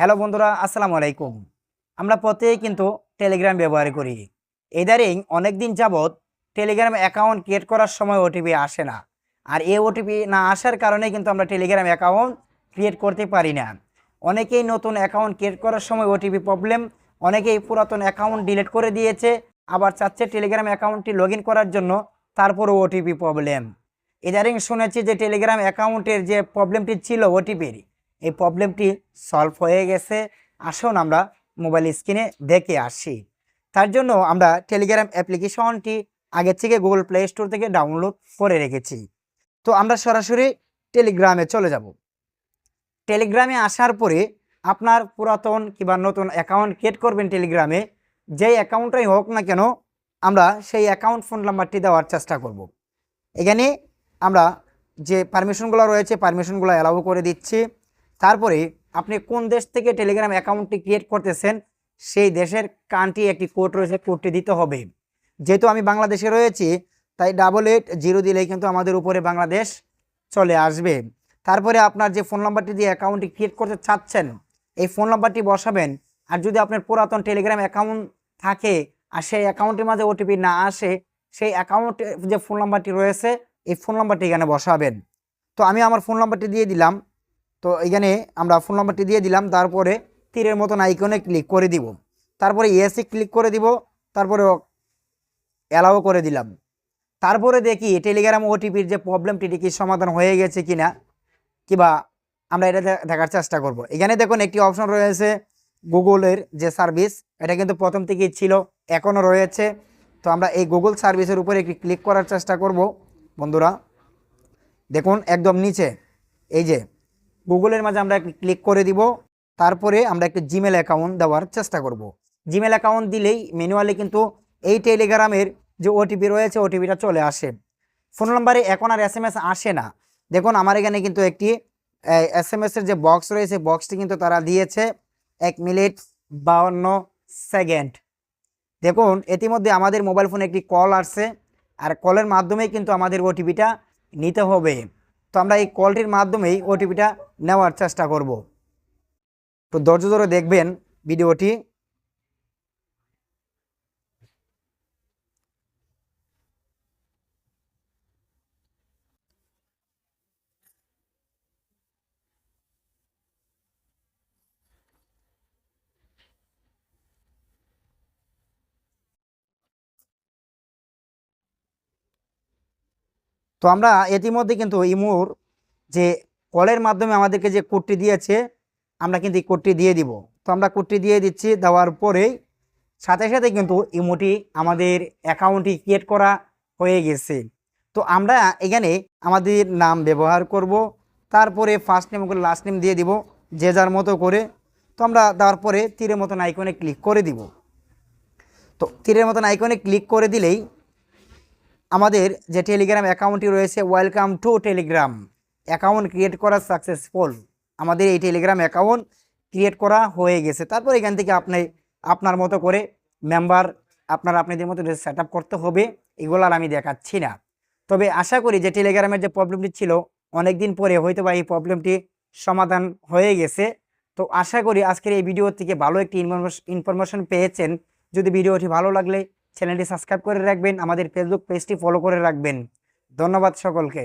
Hello বন্ধুরা, আসসালামু আলাইকুম। আমরা প্রত্যেকেই কিন্তু টেলিগ্রাম ব্যবহার করি। এদারিং অনেক দিন যাবৎ টেলিগ্রাম অ্যাকাউন্ট ক্রিয়েট করার সময় ওটিপি আসে না। আর এই ওটিপি না আসার কারণে কিন্তু আমরা টেলিগ্রাম অ্যাকাউন্ট ক্রিয়েট করতে পারি না। অনেকেই নতুন অ্যাকাউন্ট ক্রিয়েট করার সময় ওটিপি প্রবলেম অনেকেই পুরাতন অ্যাকাউন্ট ডিলিট করে দিয়েছে, আবার চাচ্ছে টেলিগ্রাম অ্যাকাউন্টটি লগ করার জন্য, তারপরও ওটিপি প্রবলেম ইদারিং শুনেছি যে টেলিগ্রাম অ্যাকাউন্টের যে প্রবলেমটি ছিল ওটিপির এই প্রবলেমটি সলভ হয়ে গেছে। আসুন আমরা মোবাইল স্ক্রিনে দেখে আসি। তার জন্য আমরা টেলিগ্রাম অ্যাপ্লিকেশনটি আগের থেকে গুগল প্লে স্টোর থেকে ডাউনলোড করে রেখেছি। তো আমরা সরাসরি টেলিগ্রামে চলে যাব। টেলিগ্রামে আসার পরে আপনার পুরাতন কিংবা নতুন অ্যাকাউন্ট ক্রিয়েট করবেন টেলিগ্রামে। যেই অ্যাকাউন্টটাই হোক না কেন, আমরা সেই অ্যাকাউন্ট ফোন নাম্বারটি দেওয়ার চেষ্টা করব। এখানে আমরা যে পারমিশনগুলো রয়েছে, পারমিশনগুলো অ্যালাউ করে দিচ্ছি। তারপরে আপনি কোন দেশ থেকে টেলিগ্রাম অ্যাকাউন্টটি ক্রিয়েট করতেছেন, সেই দেশের কান্ট্রি একটি কোড রয়েছে কোডটি দিতে হবে। যেহেতু আমি বাংলাদেশে রয়েছি, তাই ডাবল এইট জিরো দিলেই কিন্তু আমাদের উপরে বাংলাদেশ চলে আসবে। তারপরে আপনার যে ফোন নাম্বারটি দিয়ে অ্যাকাউন্টটি ক্রিয়েট করতে চাচ্ছেন, এই ফোন নাম্বারটি বসাবেন। আর যদি আপনার পুরাতন টেলিগ্রাম অ্যাকাউন্ট থাকে, আর সেই অ্যাকাউন্টের মাঝে ওটিপি না আসে, সেই অ্যাকাউন্টে যে ফোন নাম্বারটি রয়েছে, এই ফোন নাম্বারটি এখানে বসাবেন। তো আমি আমার ফোন নাম্বারটি দিয়ে দিলাম। তো এখানে আমরা ফোন নাম্বারটি দিয়ে দিলাম, তারপরে তীরের মতন আইকনে ক্লিক করে দিব। তারপরে ইয়েসে ক্লিক করে দিব, তারপরে অ্যালাও করে দিলাম। তারপরে দেখি টেলিগ্রাম ওটিপির যে প্রবলেমটি কি সমাধান হয়ে গেছে কিনা কিবা আমরা এটা দেখার চেষ্টা করব। এখানে দেখুন একটি অপশন রয়েছে গুগলের যে সার্ভিস এটা কিন্তু প্রথম থেকেই ছিল, এখনও রয়েছে। তো আমরা এই গুগল সার্ভিসের উপরে একটি ক্লিক করার চেষ্টা করব, বন্ধুরা। দেখুন, একদম নিচে, এই যে গুগলের মাঝে আমরা ক্লিক করে দিব। তারপরে আমরা একটি জিমেল অ্যাকাউন্ট দেওয়ার চেষ্টা করব। জিমেল অ্যাকাউন্ট দিলেই ম্যানুয়ালি কিন্তু এই টেলিগ্রামের যে ওটিপি রয়েছে ওটিপিটা চলে আসে। ফোন নম্বরে এখন আর এস আসে না। দেখুন, আমার এখানে কিন্তু একটি এস এম এসের যে বক্স রয়েছে বক্সটি কিন্তু তারা দিয়েছে এক মিনিট বাউন্ন সেকেন্ড। দেখুন, ইতিমধ্যে আমাদের মোবাইল ফোনে একটি কল আসছে। আর কলের মাধ্যমেই কিন্তু আমাদের ওটিপিটা নিতে হবে। তো আমরা এই কলটির মাধ্যমেই ওটিপিটা নেওয়ার চেষ্টা করব। তো ধৈর্য ধরে দেখবেন ভিডিওটি। তো আমরা ইতিমধ্যে কিন্তু ইমুর যে কলের মাধ্যমে আমাদেরকে যে কোডটি দিয়েছে, আমরা কিন্তু এই কোডটি দিয়ে দিব। তো আমরা কোডটি দিয়ে দিচ্ছি, দেওয়ার পরেই সাথে সাথে কিন্তু ইমোটি আমাদের অ্যাকাউন্টটি ক্রিয়েট করা হয়ে গেছে। তো আমরা এখানে আমাদের নাম ব্যবহার করব, তারপরে ফার্স্ট নেম করে লাস্ট নেম দিয়ে দিব, যে যার মতো করে। তো আমরা দেওয়ার পরে তীরের মতন আইকনে ক্লিক করে দিব। তো তীরের মতন আইকনে ক্লিক করে দিলেই আমাদের যে টেলিগ্রাম অ্যাকাউন্টটি রয়েছে welcome to Telegram account create করা সাকসেসফুল আমাদের এই টেলিগ্রাম অ্যাকাউন্ট ক্রিয়েট করা হয়ে গেছে। তারপর এখান থেকে আপনি, আপনার মতো করে মেম্বার আপনার, আপনাদের মতো সেট করতে হবে। এগুলো আর আমি দেখাচ্ছি না। তবে আশা করি যে টেলিগ্রামের যে প্রবলেমটি ছিল অনেক দিন পরে হয়তো বা এই প্রবলেমটি সমাধান হয়ে গেছে। তো আশা করি আজকের এই ভিডিও থেকে ভালো একটি ইনফরমেশন পেয়েছেন। যদি ভিডিওটি ভালো লাগলে চ্যানেলটি সাবস্ক্রাইব করে রাখবেন, আমাদের ফেসবুক পেজটি ফলো করে রাখবেন। ধন্যবাদ সকলকে।